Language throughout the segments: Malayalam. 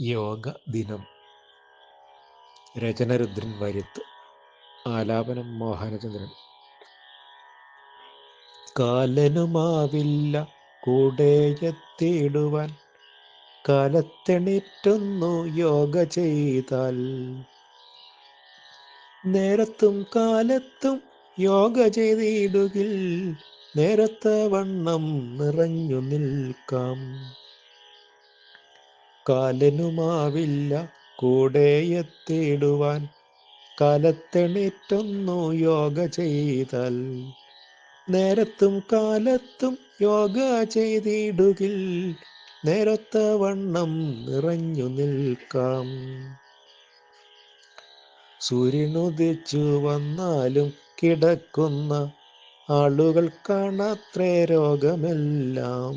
യോഗ ദിനം. രചന രുദ്രൻ വാര്യത്ത്. ആലാപനം മോഹനചന്ദ്രൻ. കാലനുമാവില്ല കൂടെയെത്തിയിടുവാൻ കാലത്തെണിറ്റൊന്നു യോഗ ചെയ്താൽ. നേരത്തും കാലത്തും യോഗ ചെയ്തിടുകിൽ. നേരത്തെ വണ്ണം നിറഞ്ഞു നിൽക്കാം. കാലനുമാവില്ല കൂടെയെത്തിടുവാൻ. കാലത്തെണീറ്റൊന്നു യോഗ ചെയ്താൽ. നേരത്തും കാലത്തും യോഗ ചെയ്തിടുകിൽ. നേരത്ത വണ്ണം നിറഞ്ഞു നിൽക്കാം. സൂര്യനുദിച്ചു വന്നാലും കിടക്കുന്ന ആളുകൾ കാണാത്രേ രോഗമെല്ലാം.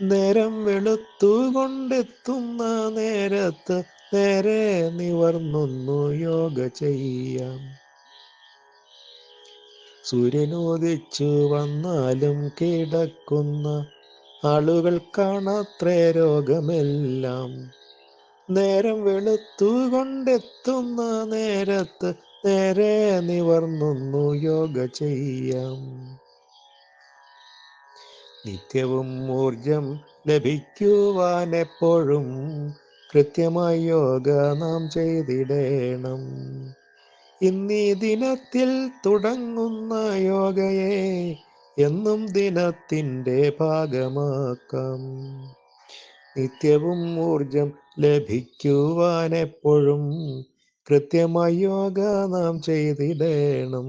നേരം വെളുത്തുകൊണ്ടെത്തുന്ന നേരത്ത് നേരെ നിവർന്നൊന്നു യോഗ ചെയ്യാം. സൂര്യനോദിച്ചു വന്നാലും കിടക്കുന്ന ആളുകൾ കാണാത്രേ രോഗമെല്ലാം. നേരം വെളുത്തുകൊണ്ടെത്തുന്ന നേരത്ത് നേരെ നിവർന്നൊന്നു യോഗ ചെയ്യാം. നിത്യവും ഊർജം ലഭിക്കുവാൻ എപ്പോഴും കൃത്യമായി യോഗ നാം ചെയ്തിടേണം. ഇന്നീ ദിനത്തിൽ തുടങ്ങുന്ന യോഗയെ എന്നും ദിനത്തിന്റെ ഭാഗമാക്കാം. നിത്യവും ഊർജം ലഭിക്കുവാൻ എപ്പോഴും കൃത്യമായി യോഗ നാം ചെയ്തിടേണം.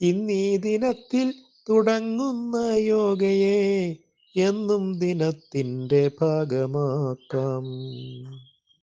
ഇന്നീ ദിനത്തിൽ തുടങ്ങുന്ന യോഗയെ എന്നും ദിനത്തിന്റെ ഭാഗമാക്കാം.